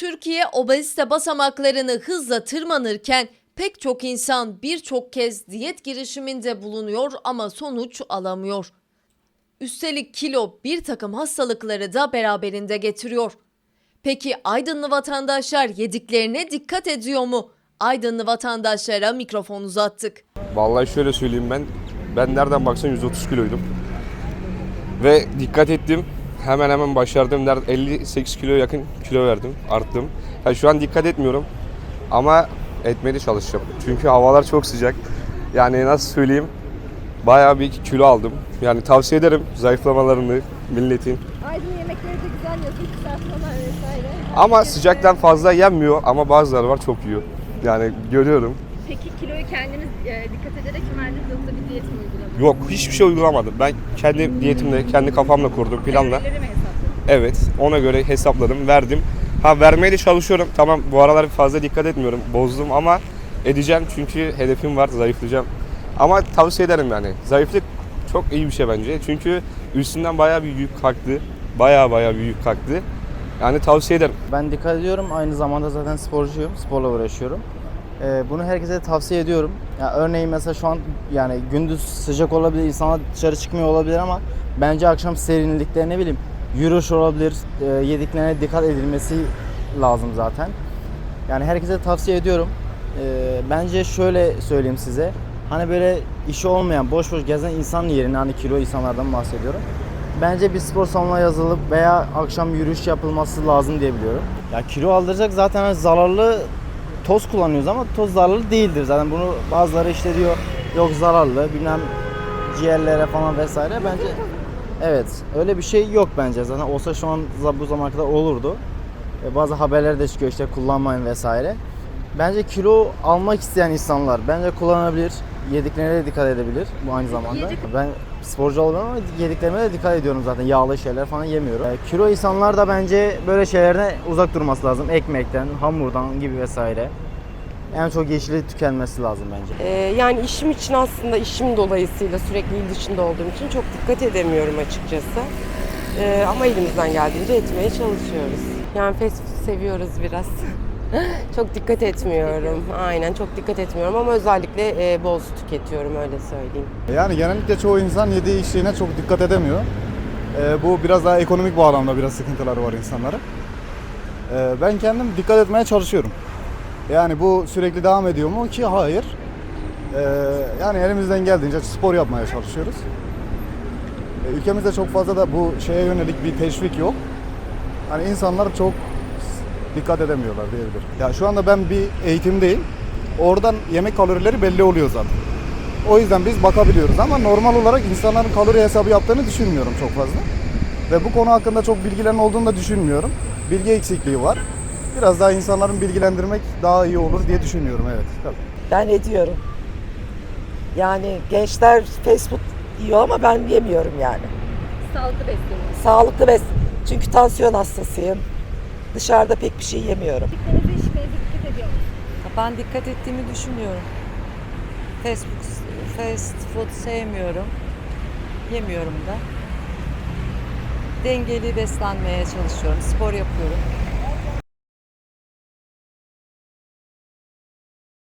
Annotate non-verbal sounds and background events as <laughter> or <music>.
Türkiye obezite basamaklarını hızla tırmanırken pek çok insan birçok kez diyet girişiminde bulunuyor ama sonuç alamıyor. Üstelik kilo bir takım hastalıkları da beraberinde getiriyor. Peki Aydınlı vatandaşlar yediklerine dikkat ediyor mu? Aydınlı vatandaşlara mikrofon uzattık. Vallahi şöyle söyleyeyim ben. Ben nereden baksan 130 kiloydum. Ve dikkat ettim. Hemen hemen başardım. Nerede 58 kilo yakın kilo verdim. Arttım. Yani şu an dikkat etmiyorum. Ama etmeye çalışacağım. Çünkü havalar çok sıcak. Yani nasıl söyleyeyim? Bayağı bir kilo aldım. Yani tavsiye ederim zayıflamalarını milletin. Aydın yemekleri de güzel yazın kısaltmalar vesaire. Ama sıcaktan fazla yenmiyor ama bazıları var çok yiyor. Yani görüyorum. Peki kiloyu kendiniz e, dikkat ederek mi verdiniz yoksa bir diyet mi uyguladınız? Yok hiçbir şey uygulamadım. Ben kendi diyetimle, kendi kafamla kurdum planla. Kalorileri mi hesapladınız? Evet ona göre hesapladım, verdim. Ha vermeye de çalışıyorum. Tamam bu aralar fazla dikkat etmiyorum. Bozdum ama edeceğim çünkü hedefim var, zayıflayacağım. Ama tavsiye ederim yani. Zayıflık çok iyi bir şey bence. Çünkü üstünden bayağı bir yük kalktı. Bayağı bayağı bir yük kalktı. Yani tavsiye ederim. Ben dikkat ediyorum. Aynı zamanda zaten sporcuyum. Sporla uğraşıyorum. Ee, bunu herkese tavsiye ediyorum. Ya örneğin mesela şu an yani gündüz sıcak olabilir, insanlar dışarı çıkmıyor olabilir ama bence akşam serinlikte ne bileyim yürüyüş olabilir, e, yediklerine dikkat edilmesi lazım zaten. Yani herkese tavsiye ediyorum. Ee, bence şöyle söyleyeyim size. Hani böyle işi olmayan, boş boş gezen insan yerine hani kilo insanlardan bahsediyorum. Bence bir spor salonuna yazılıp veya akşam yürüyüş yapılması lazım diye biliyorum. Ya kilo aldıracak zaten hani zararlı toz kullanıyoruz ama toz zararlı değildir. Zaten bunu bazıları işte diyor yok zararlı bilmem ciğerlere falan vesaire. Bence evet öyle bir şey yok bence. Zaten olsa şu an bu zamana kadar olurdu. E, bazı haberler de çıkıyor işte kullanmayın vesaire. Bence kilo almak isteyen insanlar bence kullanabilir. Yediklerine de dikkat edebilir bu aynı zamanda. Ben sporcu olmuyorum ama yediklerime de dikkat ediyorum zaten. Yağlı şeyler falan yemiyorum. E, kilo insanlar da bence böyle şeylerden uzak durması lazım. Ekmekten, hamurdan gibi vesaire. En çok yeşili tükenmesi lazım bence. Ee, yani işim için aslında işim dolayısıyla sürekli il dışında olduğum için çok dikkat edemiyorum açıkçası. Ee, ama elimizden geldiğince etmeye çalışıyoruz. Yani fast food seviyoruz biraz. <laughs> çok dikkat etmiyorum. Aynen çok dikkat etmiyorum ama özellikle e, bol su tüketiyorum öyle söyleyeyim. Yani genellikle çoğu insan yediği içtiğine çok dikkat edemiyor. Ee, bu biraz daha ekonomik bağlamda biraz sıkıntıları var insanların. Ee, ben kendim dikkat etmeye çalışıyorum. Yani bu sürekli devam ediyor mu ki hayır. Ee, yani elimizden geldiğince spor yapmaya çalışıyoruz. Ee, ülkemizde çok fazla da bu şeye yönelik bir teşvik yok. Hani insanlar çok dikkat edemiyorlar diyebilirim. Ya şu anda ben bir eğitimdeyim. Oradan yemek kalorileri belli oluyor zaten. O yüzden biz bakabiliyoruz ama normal olarak insanların kalori hesabı yaptığını düşünmüyorum çok fazla. Ve bu konu hakkında çok bilgilerin olduğunu da düşünmüyorum. Bilgi eksikliği var. Biraz daha insanların bilgilendirmek daha iyi olur diye düşünüyorum evet. Tabii. Ben ediyorum. Yani gençler fast food yiyor ama ben yemiyorum yani. Sağlıklı besleniyorsunuz. Sağlıklı bes. Çünkü tansiyon hastasıyım. Dışarıda pek bir şey yemiyorum. Yediklerinize içmenize dikkat ediyor musunuz? Ben dikkat ettiğimi düşünmüyorum. Fast food, fast food sevmiyorum. Yemiyorum da. Dengeli beslenmeye çalışıyorum. Spor yapıyorum.